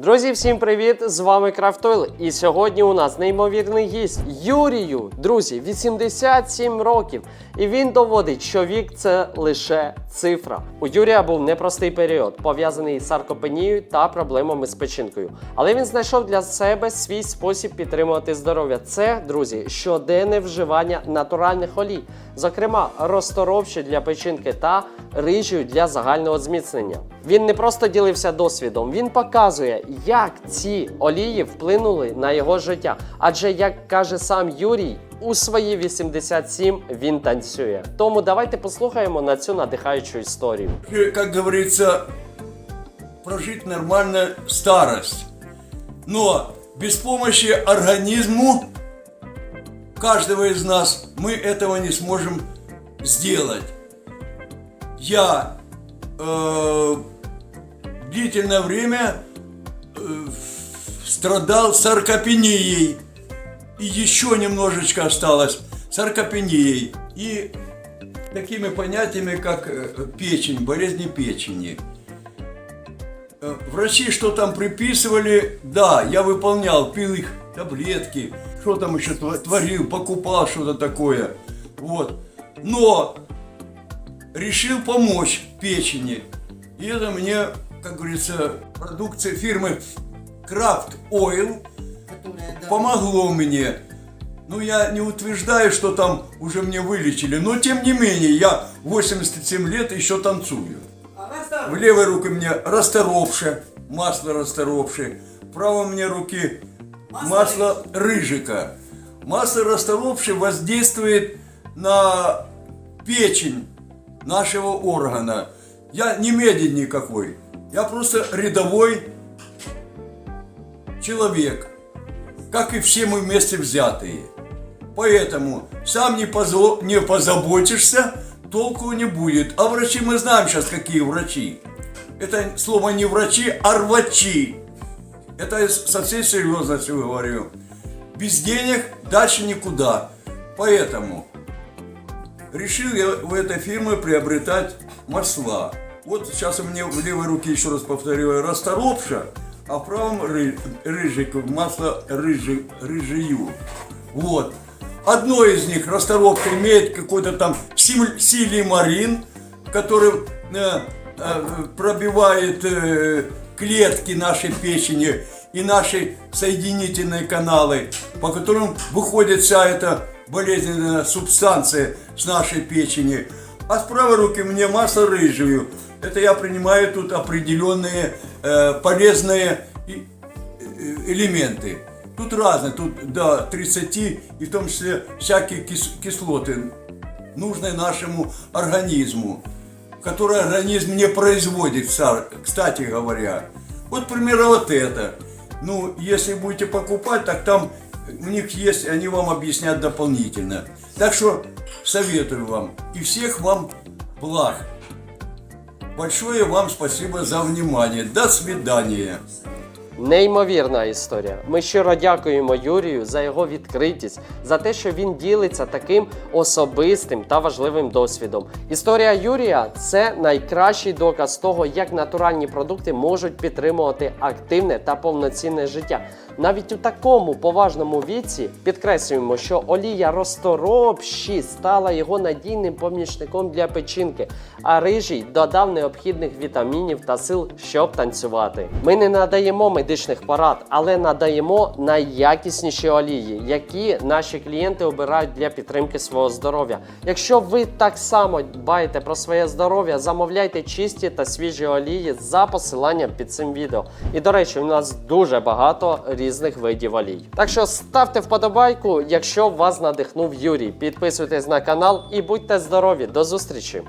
Друзі, всім привіт! З вами Крафтойл. І сьогодні у нас неймовірний гість Юрію. Друзі, 87 років. І він доводить, що вік це лише цифра. У Юрія був непростий період, пов'язаний з саркопенією та проблемами з печінкою. Але він знайшов для себе свій спосіб підтримувати здоров'я. Це, друзі, щоденне вживання натуральних олій, зокрема розторопші для печінки та рижію для загального зміцнення. Він не просто ділився досвідом, він показує, як ці олії вплинули на його життя. Адже, як каже сам Юрій, у свої 87 він танцює. Тому давайте послухаємо на цю надихаючу історію. Э, как говорится, прожить нормально старость. Но без помощи организму каждого из нас мы этого не сможем сделать. Я э, длительное время э, страдал саркопенией. И еще немножечко осталось саркопенией. И такими понятиями, как э, печень, болезни печени. Э, Врачи что там приписывали, да, я выполнял, пил их таблетки, что там еще творил, покупал что-то такое. Вот. Но решил помочь печени. И это мне, как говорится, продукция фирмы Craft Oil которая, да, помогло мне. Ну, я не утверждаю, что там уже мне вылечили, но тем не менее, я 87 лет еще танцую. а В левой руке мне расторопше, масло расторопше, в правой мне руки Масло рыжика. Масло расторопше воздействует на печень нашего органа. Я не медик никакой, я просто рядовой человек, как и все мы вместе взятые. Поэтому сам не, позо- не позаботишься, толку не будет. А врачи мы знаем сейчас, какие врачи. Это слово не врачи, а рвачи. Это я со всей серьезностью говорю. Без денег дальше никуда. Поэтому решил я в этой фирме приобретать масла. Вот сейчас у меня в левой руке, еще раз повторю, расторопша, а в правом ры, рыжик, масло рыжи, рыжию. Вот. Одно из них, расторопка, имеет какой-то там силимарин, который э, э, пробивает э, клетки нашей печени и наши соединительные каналы, по которым выходит вся эта болезненная субстанция с нашей печени. А с правой руки мне масло рыжую. Это я принимаю тут определенные э, полезные э, элементы. Тут разные, тут до 30, и в том числе всякие кис- кислоты, нужные нашему организму, которые организм не производит, кстати говоря. Вот, к примеру, вот это. Ну, если будете покупать, так там у них есть, они вам объяснят дополнительно. Так что советую вам и всех вам благ. Большое вам спасибо за внимание. До свидания. Неймовірна історія. Ми щиро дякуємо Юрію за його відкритість, за те, що він ділиться таким особистим та важливим досвідом. Історія Юрія це найкращий доказ того, як натуральні продукти можуть підтримувати активне та повноцінне життя. Навіть у такому поважному віці підкреслюємо, що олія розторопші стала його надійним помічником для печінки, а рижій додав необхідних вітамінів та сил, щоб танцювати. Ми не надаємо медичних порад, але надаємо найякісніші олії, які наші клієнти обирають для підтримки свого здоров'я. Якщо ви так само дбаєте про своє здоров'я, замовляйте чисті та свіжі олії за посиланням під цим відео. І до речі, у нас дуже багато різних видів олій. Так що ставте вподобайку, якщо вас надихнув Юрій. Підписуйтесь на канал і будьте здорові. До зустрічі!